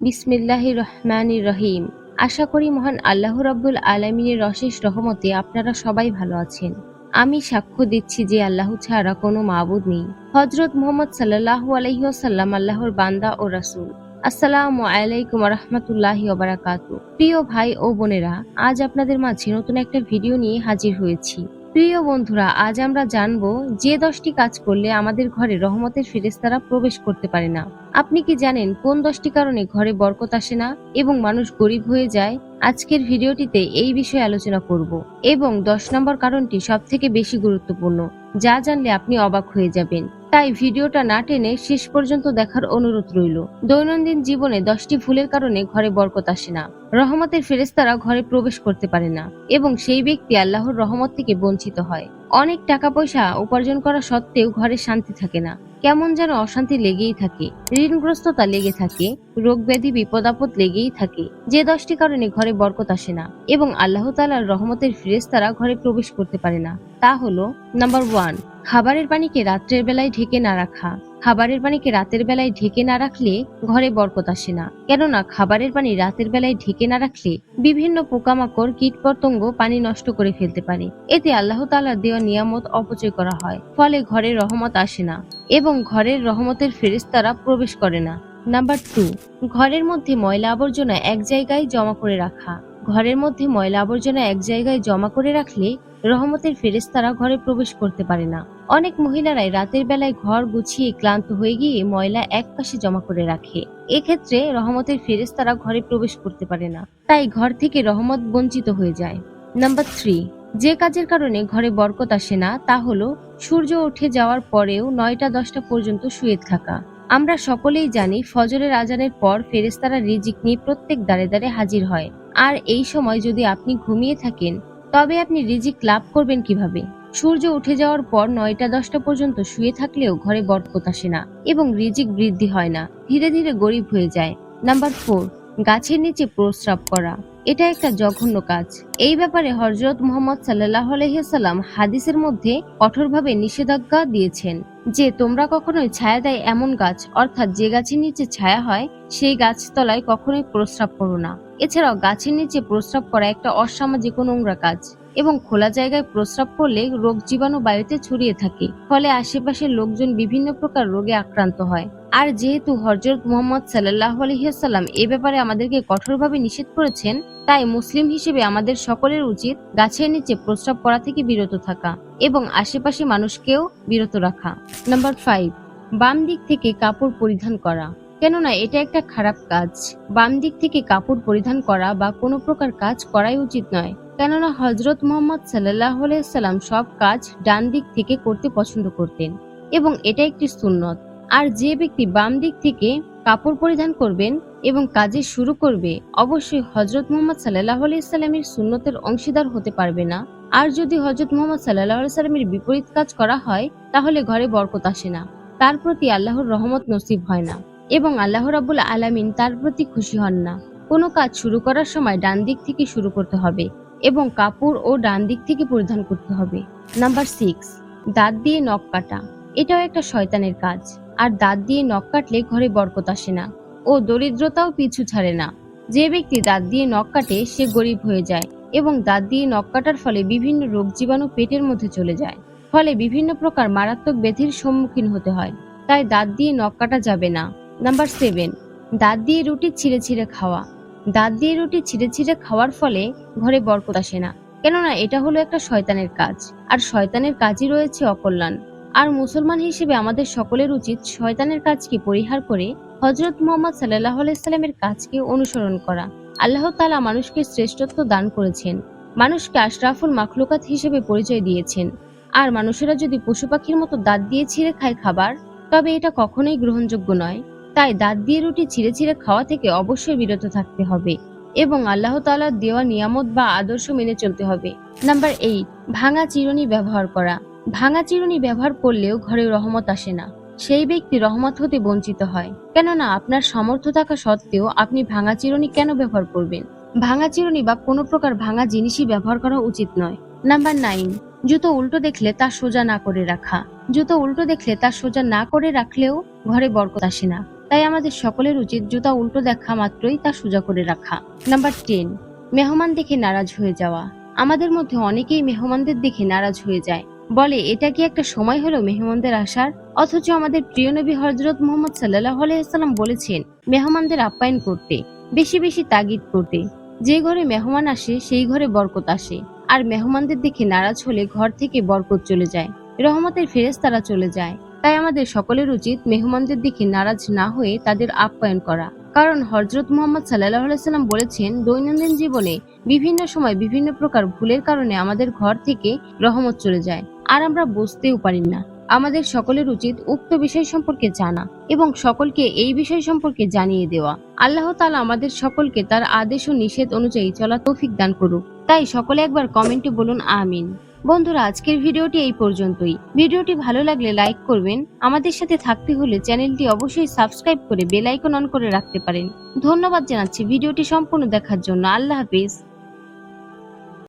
বিসমিল্লাহ রহমান রহিম। আশা করি মহান আল্লাহ রাব্বুল আলমিনের অশেষ রহমতে আপনারা সবাই ভালো আছেন। আমি সাক্ষ্য দিচ্ছি যে আল্লাহ ছাড়া কোনো মাবুদ নেই। হজরত মোহাম্মদ সাল্লাহ আলহিহাসাল্লাম আল্লাহর বান্দা ও রাসূল। আসসালামু আলাইকুম রহমতুল্লাহি ওবারাকাতু প্রিয় ভাই ও বোনেরা, আজ আপনাদের মাঝে নতুন একটা ভিডিও নিয়ে হাজির হয়েছি। প্রিয় বন্ধুরা, আজ আমরা জানব যে দশটি কাজ করলে আমাদের ঘরে রহমতের ফেরেস্তারা প্রবেশ করতে পারে না। আপনি কি জানেন কোন দশটি কারণে ঘরে বরকত আসে না এবং মানুষ গরিব হয়ে যায়? আজকের ভিডিওটিতে এই বিষয়ে আলোচনা করব এবং দশ নম্বর কারণটি সব থেকে বেশি গুরুত্বপূর্ণ। যা জানলে আপনি অবাক হয়ে যাবেন। তাই ভিডিওটা না টেনে শেষ পর্যন্ত দেখার অনুরোধ রইল। দৈনন্দিন জীবনে দশটি ভুলের কারণে ঘরে বরকত আসে না। রহমতের ফেরেস্তারা ঘরে প্রবেশ করতে পারে না এবং সেই ব্যক্তি আল্লাহর রহমত থেকে বঞ্চিত হয়। অনেক টাকা পয়সা উপার্জন করা সত্ত্বেও ঘরে শান্তি থাকে না। কেমন যেন অশান্তি লেগেই থাকে, ঋণগ্রস্ততা লেগে থাকে রোগ ব্যাধি বিপদ আপদ লেগেই থাকে। যে দশটি কারণে ঘরে বরকত আসে না এবং আল্লাহ তালার রহমতের ফিরেস্তারা ঘরে প্রবেশ করতে পারে না, তা হলো নাম্বার ওয়ান খাবারের পানিকে রাত্রের বেলায় ঢেকে না রাখা। খাবারের পানিকে রাতের বেলায় ঢেকে না রাখলে ঘরে বরকত আসে না? কেননা খাবারের পানি রাতের বেলায় ঢেকে না রাখলে বিভিন্ন পোকামাকড়, কীটপতঙ্গ পানি নষ্ট করে ফেলতে পারে। এতে আল্লাহ তালার দেওয়া নিয়ামত অপচয় করা হয়। ফলে ঘরে রহমত আসে না এবং ঘরের রহমতের ফেরেস্তারা প্রবেশ করে না। নাম্বার টু, ঘরের মধ্যে ময়লা আবর্জনা এক জায়গায় জমা করে রাখা। ঘরের মধ্যে ময়লা আবর্জনা এক জায়গায় জমা করে রাখলে রহমতের ফেরেস্তারা ঘরে প্রবেশ করতে পারে না। অনেক মহিলারাই রাতের বেলায় ঘর গুছিয়ে ক্লান্ত হয়ে গিয়ে ময়লা এক পাশে জমা করে রাখে। এক্ষেত্রে রহমতের ফেরেস্তারা ঘরে প্রবেশ করতে পারে না। তাই ঘর থেকে রহমত বঞ্চিত হয়ে যায়। নাম্বার থ্রি, যে কাজের কারণে ঘরে বরকত আসে না, তা হলো সূর্য উঠে যাওয়ার পরেও নয়টা দশটা পর্যন্ত শুয়ে থাকা। আমরা সকলেই জানি ফজরের আজানের পর ফেরেস্তারা রিজিক নিয়ে প্রত্যেক দাঁড়ে দাঁড়ে হাজির হয়। আর এই সময় যদি আপনি ঘুমিয়ে থাকেন, তবে আপনি রিজিক লাভ করবেন কীভাবে? সূর্য উঠে যাওয়ার পর নয়টা দশটা পর্যন্ত শুয়ে থাকলেও ঘরে বরকত আসে না এবং রিজিক বৃদ্ধি হয় না। ধীরে ধীরে গরিব হয়ে যায়। নাম্বার ফোর, গাছের নিচে প্রস্রাব করা। এটা একটা জঘন্য কাজ। এই ব্যাপারে হজরত মোহাম্মদ সাল্লাহ আলহিসাল্লাম হাদিসের মধ্যে কঠোরভাবে নিষেধাজ্ঞা দিয়েছেন যে তোমরা কখনোই ছায়া দেয় এমন গাছ, অর্থাৎ যে গাছের নিচে ছায়া হয়, সেই গাছতলায় কখনোই প্রস্রাব করো না। এছাড়াও গাছের নিচে প্রস্রাব করা একটা অসামাজিক নোংরা কাজ। এবং খোলা জায়গায় প্রস্রাব করলে রোগ জীবাণু বায়ুতে ছড়িয়ে থাকে। ফলে আশেপাশের লোকজন বিভিন্ন প্রকার রোগে আক্রান্ত হয়। আর যেহেতু হজরত মোহাম্মদ সাল্লাহ আলহিহাল্লাম এ ব্যাপারে আমাদেরকে কঠোরভাবে নিষেধ করেছেন, তাই মুসলিম হিসেবে আমাদের সকলের উচিত গাছের নিচে প্রস্রাব করা থেকে বিরত থাকা এবং আশেপাশে মানুষকেও বিরত রাখা। নাম্বার ফাইভ বাম দিক থেকে কাপড় পরিধান করা। কেননা এটা একটা খারাপ কাজ। বাম দিক থেকে কাপড় পরিধান করা বা কোনো প্রকার কাজ করাই উচিত নয়। কেননা হজরত মোহাম্মদ সাল্লাহ সাল্লাম সব কাজ ডান দিক থেকে করতে পছন্দ করতেন এবং এটা একটি সুন্নত। আর যে ব্যক্তি বাম দিক থেকে কাপড় পরিধান করবেন এবং কাজে শুরু করবে, অবশ্যই হজরত মোহাম্মদ সাল্লাহ আলাইসাল্লামের সুন্নতের অংশীদার হতে পারবে না। আর যদি হজরত মোহাম্মদ সাল্লাহ সাল্লামের বিপরীত কাজ করা হয়, তাহলে ঘরে বরকত আসে না। তার প্রতি আল্লাহর রহমত নসিব হয় না এবং আল্লাহ রাবুল আলামিন তার প্রতি খুশি হন না। কোনো কাজ শুরু করার সময় ডান দিক থেকে শুরু করতে হবে। এবং কাপড় ও ডান দিক থেকে পরিধান করতে হবে। নাম্বার সিক্স দাঁত দিয়ে নখ কাটা। এটাও একটা শয়তানের কাজ। আর দাঁত দিয়ে নখ কাটলে ঘরে বরকত আসে না ও দরিদ্রতাও পিছু ছাড়ে না। যে ব্যক্তি দাঁত দিয়ে নখ কাটে, সে গরিব হয়ে যায় এবং দাঁত দিয়ে নখ কাটার ফলে বিভিন্ন রোগ জীবাণু পেটের মধ্যে চলে যায়। ফলে বিভিন্ন প্রকার মারাত্মক ব্যাধির সম্মুখীন হতে হয়। তাই দাঁত দিয়ে নখ কাটা যাবে না। নাম্বার সেভেন দাঁত দিয়ে রুটি ছিঁড়ে ছিঁড়ে খাওয়া। দাঁত দিয়ে রুটি ছিঁড়ে ছিঁড়ে খাওয়ার ফলে ঘরে বরকত আসে না। কেননা এটা হলো একটা শয়তানের কাজ। আর শয়তানের কাজই রয়েছে অকল্যাণ। আর মুসলমান হিসেবে আমাদের সকলের উচিত শয়তানের কাজকে পরিহার করে হজরত মোহাম্মদ সাল্লাহ আলাইস্লামের কাজকে অনুসরণ করা। আল্লাহ তালা মানুষকে শ্রেষ্ঠত্ব দান করেছেন। মানুষকে আশরাফুল মাখলুকাত হিসেবে পরিচয় দিয়েছেন। আর মানুষেরা যদি পশু পাখির মতো দাঁত দিয়ে ছিঁড়ে খায় খাবার, তবে এটা কখনোই গ্রহণযোগ্য নয়। তাই দাঁত দিয়ে রুটি ছিঁড়ে ছিঁড়ে খাওয়া থেকে অবশ্যই বিরত থাকতে হবে এবং আল্লাহ তালার দেওয়া নিয়ামত বা আদর্শ মেনে চলতে হবে। নাম্বার এইট ভাঙা চিরুনি ব্যবহার করা। ভাঙা চিরুনি ব্যবহার করলেও ঘরে রহমত আসে না। সেই ব্যক্তি রহমত হতে বঞ্চিত হয়। কেননা আপনার সামর্থ্য থাকা সত্ত্বেও আপনি ভাঙা চিরুনি কেন ব্যবহার করবেন? ভাঙা চিরুনি বা কোনো প্রকার ভাঙা জিনিসই ব্যবহার করা উচিত নয়। নাম্বার নাইন জুতো উল্টো দেখলে তা সোজা না করে রাখা। জুতো উল্টো দেখলে তা সোজা না করে রাখলেও ঘরে বরকত আসে না। তাই আমাদের সকলের উচিত জুতা উল্টো দেখা মাত্রই তা সোজা করে রাখা। নাম্বার টেন মেহমান দেখে নারাজ হয়ে যাওয়া। আমাদের মধ্যে অনেকেই মেহমানদের দেখে নারাজ হয়ে যায়। বলে, এটা কি একটা সময় হলো মেহমানদের আসার? অথচ আমাদের প্রিয় নবী হজরত মোহাম্মদ সাল্লাহ আলাইসাল্লাম বলেছেন, মেহমানদের আপ্যায়ন করতে, বেশি বেশি তাগিদ করতে। যে ঘরে মেহমান আসে, সেই ঘরে বরকত আসে। আর মেহমানদের দেখে নারাজ হলে ঘর থেকে বরকত চলে যায়। রহমতের ফেরেশতারা চলে যায়। তাই আমাদের সকলের উচিত মেহমানদের দিকে নারাজ না হয়ে তাদের আপ্যায়ন করা। কারণ হজরত মোহাম্মদ সাল্লাহ সাল্লাম বলেছেন, দৈনন্দিন জীবনে বিভিন্ন সময় বিভিন্ন প্রকার ভুলের কারণে আমাদের ঘর থেকে রহমত চলে যায়। আর আমরা বুঝতেও পারি না। আমাদের সকলের উচিত উক্ত বিষয় সম্পর্কে জানা এবং সকলকে এই বিষয় সম্পর্কে জানিয়ে দেওয়া। আল্লাহ তালা আমাদের সকলকে তার আদেশ ও নিষেধ অনুযায়ী চলা তৌফিক দান করুক। তাই সকলে একবার কমেন্টে বলুন, আমিন। বন্ধুরা, আজকের ভিডিওটি এই পর্যন্তই। ভিডিওটি ভালো লাগলে লাইক করবেন। আমাদের সাথে থাকতে হলে চ্যানেলটি অবশ্যই সাবস্ক্রাইব করে বেল আইকন অন করে রাখতে পারেন। ধন্যবাদ জানাচ্ছি ভিডিওটি সম্পূর্ণ দেখার জন্য। আল্লাহ হাফিজ।